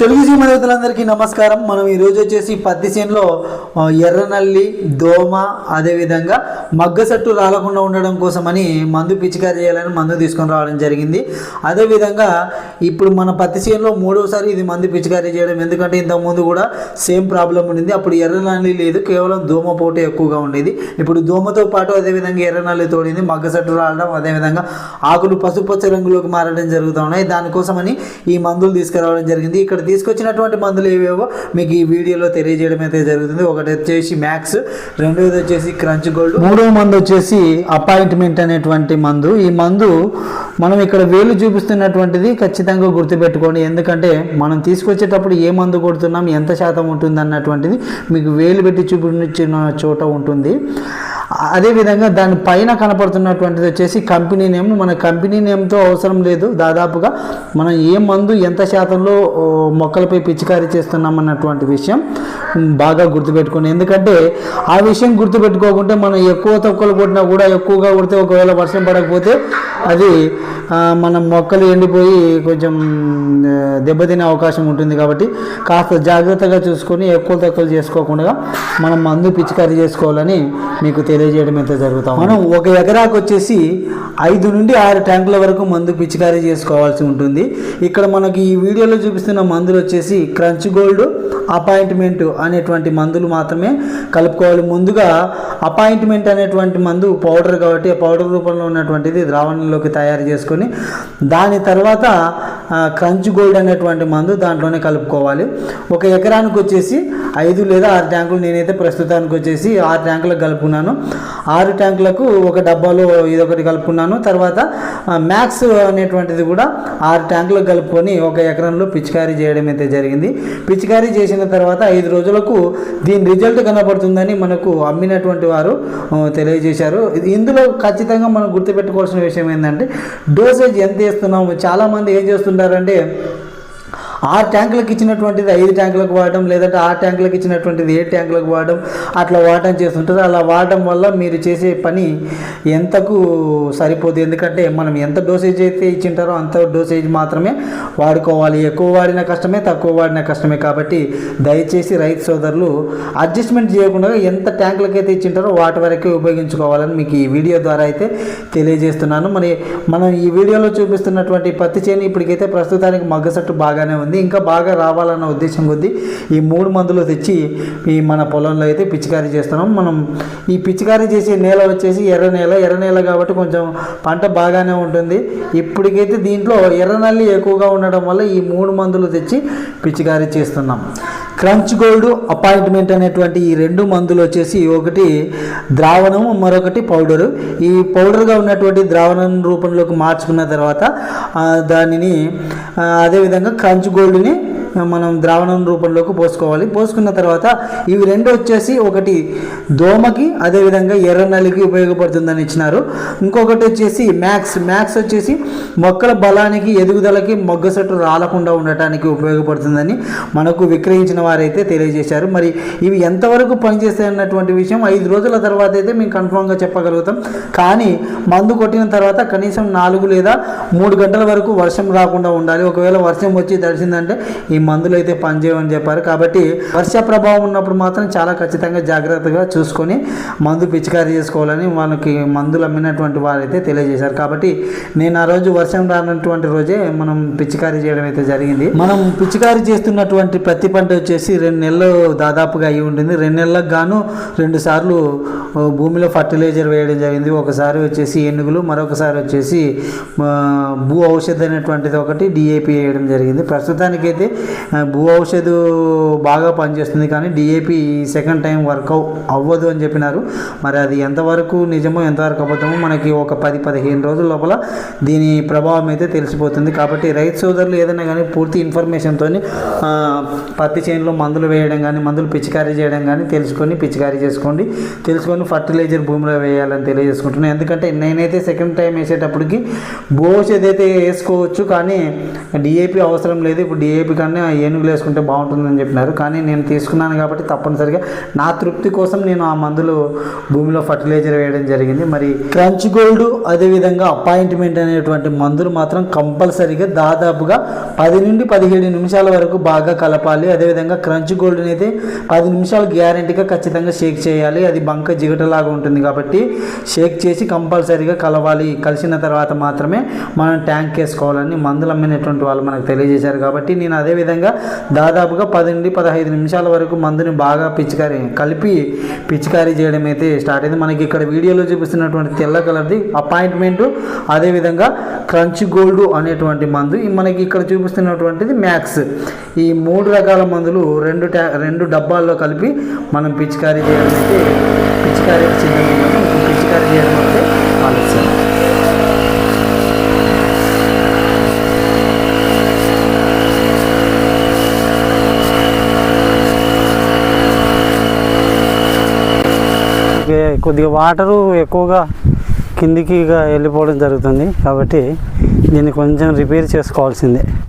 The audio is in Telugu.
తెలుగు సీమ రైతులందరికీ నమస్కారం. మనం ఈరోజు వచ్చేసి పత్తి చేనులో ఎర్రనల్లి దోమ అదేవిధంగా మగ్గసట్టు రాలకుండా ఉండడం కోసమని మందు పిచికారి చేయాలని మందు తీసుకొని రావడం జరిగింది. అదేవిధంగా ఇప్పుడు మన పత్తి చేనులో మూడోసారి ఇది మందు పిచికారీ చేయడం. ఎందుకంటే ఇంతకుముందు కూడా సేమ్ ప్రాబ్లం ఉండింది. అప్పుడు ఎర్రనల్లి లేదు కేవలం దోమ పోటీ ఎక్కువగా ఉండేది. ఇప్పుడు దోమతో పాటు అదేవిధంగా ఎర్రనల్లి తోడింది మగ్గసట్టు రావడం అదేవిధంగా ఆకులు పసుపచ్చ రంగులోకి మారడం జరుగుతూ ఉన్నాయి. దానికోసమని ఈ మందులు తీసుకురావడం జరిగింది. ఇక్కడ తీసుకొచ్చినటువంటి మందులు ఏవేవో మీకు ఈ వీడియోలో తెలియజేయడం అయితే జరుగుతుంది. ఒకటి వచ్చేసి మ్యాక్స్ రెండవది వచ్చేసి క్రంచ్ గోల్డ్. మూడో మందు వచ్చేసి అపాయింట్మెంట్ అనేటువంటి మందు. ఈ మందు మనం ఇక్కడ వేలు చూపిస్తున్నటువంటిది ఖచ్చితంగా గుర్తుపెట్టుకోండి. ఎందుకంటే మనం తీసుకొచ్చేటప్పుడు ఏ మందు కొడుతున్నాం ఎంత శాతం ఉంటుంది అన్నటువంటిది మీకు వేలు పెట్టి చూపించిన చోట ఉంటుంది. అదేవిధంగా దాని పైన కనపడుతున్నటువంటిది వచ్చేసి కంపెనీ నేమ్. మన కంపెనీ నేమ్తో అవసరం లేదు. దాదాపుగా మనం ఏ మందు ఎంత శాతంలో మొక్కలపై పిచికారీ చేస్తున్నాం అన్నటువంటి విషయం బాగా గుర్తుపెట్టుకోండి. ఎందుకంటే ఆ విషయం గుర్తుపెట్టుకోకుంటే మనం ఎక్కువ తొక్కలు కొట్టినా కూడా ఎక్కువగా కొడితే ఒకవేళ వర్షం పడకపోతే అది మన మొక్కలు ఎండిపోయి కొంచెం దెబ్బతినే అవకాశం ఉంటుంది కాబట్టి కాస్త జాగ్రత్తగా చూసుకొని ఎక్కువ తక్కువలు చేసుకోకుండా మనం మందు పిచికారీ చేసుకోవాలని మీకు తెలియజేయడం అయితే జరుగుతాం మనం ఒక ఎకరాకు వచ్చేసి ఐదు నుండి ఆరు ట్యాంకుల వరకు మందు పిచికారీ చేసుకోవాల్సి ఉంటుంది. ఇక్కడ మనకి ఈ వీడియోలో చూపిస్తున్న మందులు వచ్చేసి క్రంచ్ గోల్డ్ అపాయింట్మెంట్ అనేటువంటి మందులు మాత్రమే కలుపుకోవాలి. ముందుగా అపాయింట్మెంట్ అనేటువంటి మందు పౌడర్ కాబట్టి పౌడర్ రూపంలో ఉన్నటువంటిది ద్రావణంలోకి తయారు చేసుకొని దాని తర్వాత క్రంచ్ గోల్డ్ అనేటువంటి మందు దాంట్లోనే కలుపుకోవాలి. ఒక ఎకరానికి వచ్చేసి ఐదు లేదా ఆరు ట్యాంకులు నేనైతే ప్రస్తుతానికి వచ్చేసి ఆరు ట్యాంకులకు కలుపుకున్నాను. ఆరు ట్యాంకులకు ఒక డబ్బాలో ఇదొకటి కలుపుకున్నాను. తర్వాత మ్యాక్స్ అనేటువంటిది కూడా ఆరు ట్యాంకులకు కలుపుకొని ఒక ఎకరంలో పిచికారీ చేయడం అయితే జరిగింది. పిచికారీ చేసిన తర్వాత ఐదు రోజులకు దీని రిజల్ట్ కనబడుతుందని మనకు అమ్మినటువంటి వారు తెలియజేశారు. ఇది- ఇందులో ఖచ్చితంగా మనం గుర్తుపెట్టుకోవాల్సిన విషయం ఏంటంటే డోసేజ్ ఎంత వేస్తున్నాము? చాలామంది ఏం చేస్తుంటారంటే ఆ ట్యాంకులకు ఇచ్చినటువంటిది ఐదు ట్యాంకులకు వాడడం లేదంటే ఆ ట్యాంకులకు ఇచ్చినటువంటిది ఏ ట్యాంకులకు వాడడం అట్లా వాడటం చేస్తుంటారు. అలా వాడడం వల్ల మీరు చేసే పని ఎంతకు సరిపోదు. ఎందుకంటే మనం ఎంత డోసేజ్ అయితే ఇచ్చింటారో అంత డోసేజ్ మాత్రమే వాడుకోవాలి. ఎక్కువ వాడిన కష్టమే తక్కువ వాడిన కష్టమే. కాబట్టి దయచేసి రైతు సోదరులు అడ్జస్ట్మెంట్ చేయకుండా ఎంత ట్యాంకులకు అయితే ఇచ్చింటారో వాటి వరకే ఉపయోగించుకోవాలని మీకు ఈ వీడియో ద్వారా అయితే తెలియజేస్తున్నాను. మరి మనం ఈ వీడియోలో చూపిస్తున్నటువంటి పత్తి చేను ఇప్పటికైతే ప్రస్తుతానికి మగ్గసట్టు బాగానే ఉంది. ఇంకా బాగా రావాలన్న ఉద్దేశం కొద్దీ ఈ మూడు మందులు తెచ్చి ఈ మన పొలంలో అయితే పిచికారీ చేస్తున్నాం. మనం ఈ పిచికారీ చేసే నేల వచ్చేసి ఎర్ర నేల ఎర్ర నేల కాబట్టి కొంచెం పంట బాగానే ఉంటుంది. ఇప్పటికైతే దీంట్లో ఎర్ర నల్లి ఎక్కువగా ఉండడం వల్ల ఈ మూడు మందులు తెచ్చి పిచికారీ చేస్తున్నాం. క్రంచ్ గోల్డ్ అపాయింట్మెంట్ అనేటువంటి ఈ రెండు మందులు వచ్చేసి ఒకటి ద్రావణం మరొకటి పౌడరు. ఈ పౌడర్గా ఉన్నటువంటి ద్రావణం రూపంలోకి మార్చుకున్న తర్వాత దానిని అదేవిధంగా క్రంచ్ గోల్డ్ని మనం ద్రావణం రూపంలోకి పోసుకోవాలి. పోసుకున్న తర్వాత ఇవి రెండు వచ్చేసి ఒకటి దోమకి అదేవిధంగా ఎర్ర నల్లికి ఉపయోగపడుతుందని ఇచ్చినారు. ఇంకొకటి వచ్చేసి మ్యాక్స్. మ్యాక్స్ వచ్చేసి మొక్కల బలానికి ఎదుగుదలకి మొగ్గసట్టు రాలకుండా ఉండటానికి ఉపయోగపడుతుందని మనకు విక్రయించిన వారైతే తెలియజేశారు. మరి ఇవి ఎంతవరకు పనిచేస్తాయి అన్నటువంటి విషయం ఐదు రోజుల తర్వాత అయితే మేము కన్ఫామ్గా చెప్పగలుగుతాం. కానీ మందు కొట్టిన తర్వాత కనీసం నాలుగు లేదా మూడు గంటల వరకు వర్షం రాకుండా ఉండాలి. ఒకవేళ వర్షం వచ్చి తడిసిందంటే ఈ మందులు అయితే పనిచేయమని చెప్పారు. కాబట్టి వర్ష ప్రభావం ఉన్నప్పుడు మాత్రం చాలా ఖచ్చితంగా జాగ్రత్తగా చూసుకొని మందు పిచికారీ చేసుకోవాలని మనకి మందులు అమ్మినటువంటి వారైతే తెలియజేశారు. కాబట్టి నేను ఆ రోజు వర్షం రానటువంటి రోజే మనం పిచికారీ చేయడం అయితే జరిగింది. మనం పిచికారీ చేస్తున్నటువంటి ప్రతి పంట వచ్చేసి రెండు నెలలు దాదాపుగా అయి ఉంటుంది. రెండు నెలలకు గాను రెండు సార్లు భూమిలో ఫర్టిలైజర్ వేయడం జరిగింది. ఒకసారి వచ్చేసి ఏనుగులు మరొకసారి వచ్చేసి భూ ఔషధ అనేటువంటిది ఒకటి డిఏపి వేయడం జరిగింది. ప్రస్తుతానికైతే భూ ఔషధ బాగా పనిచేస్తుంది కానీ డిఏపి సెకండ్ టైం వర్క్ అవ్వదు అని చెప్పినారు. మరి అది ఎంతవరకు నిజమో ఎంతవరకు అబద్ధమో మనకి ఒక పది పదిహేను రోజుల లోపల దీని ప్రభావం అయితే తెలిసిపోతుంది. కాబట్టి రైతు సోదరులు ఏదైనా కానీ పూర్తి ఇన్ఫర్మేషన్తో పత్తి చేనులో మందులు వేయడం కానీ మందులు పిచికారీ చేయడం కానీ తెలుసుకొని పిచికారీ చేసుకోండి. తెలుసుకొని ఫర్టిలైజర్ భూమిలో వేయాలని తెలియజేసుకుంటున్నాను ఎందుకంటే నేనైతే సెకండ్ టైం వేసేటప్పటికి బోస్ ఏదైతే వేసుకోవచ్చు కానీ డిఏపి అవసరం లేదు. ఇప్పుడు డిఏపి కన్నా ఏనుగులు వేసుకుంటే బాగుంటుందని చెప్పినారు. కానీ నేను తీసుకున్నాను కాబట్టి తప్పనిసరిగా నా తృప్తి కోసం నేను ఆ మందులు భూమిలో ఫర్టిలైజర్ వేయడం జరిగింది. మరి క్రంచ్ గోల్డ్ అదేవిధంగా అపాయింట్మెంట్ అనేటువంటి మందులు మాత్రం కంపల్సరీగా దాదాపుగా పది నుండి పదిహేడు నిమిషాల వరకు బాగా కలపాలి. అదేవిధంగా క్రంచ్ గోల్డ్ని అయితే పది నిమిషాలు గ్యారంటీగా ఖచ్చితంగా షేక్ చేయాలి. అది బంక జిగటలాగా ఉంటుంది కాబట్టి షేక్ చేసి కంపల్సరీగా కలవాలి. కలిసిన తర్వాత మాత్రమే మనం ట్యాంక్ వేసుకోవాలని మందులు అమ్మినటువంటి వాళ్ళు మనకు తెలియజేశారు కాబట్టి నేను అదేవిధంగా దాదాపుగా పది నుండి పదహైదు నిమిషాల వరకు మందుని బాగా పిచికారీ కలిపి పిచికారీ చేయడం అయితే స్టార్ట్ అయింది. మనకి ఇక్కడ వీడియోలో చూపిస్తున్నటువంటి తెల్ల కలర్ది అపాయింట్మెంట్ అదేవిధంగా క్రంచ్ గోల్డ్ అనేటువంటి మందు. మనకి ఇక్కడ చూపిస్తున్నటువంటిది మ్యాక్స్. ఈ మూడు రకాల మందులు రెండు ట్యా రెండు డబ్బాల్లో కలిపి మనం పిచికారీ చేయడం అయితే పిచికారీ సిద్ధంగా పిచికారీ చేయడం అయితే ఆలస్యం కొద్దిగా వాటరు ఎక్కువగా కిందికి వెళ్ళిపోవడం జరుగుతుంది కాబట్టి దీన్ని కొంచెం రిపేర్ చేసుకోవాల్సిందే.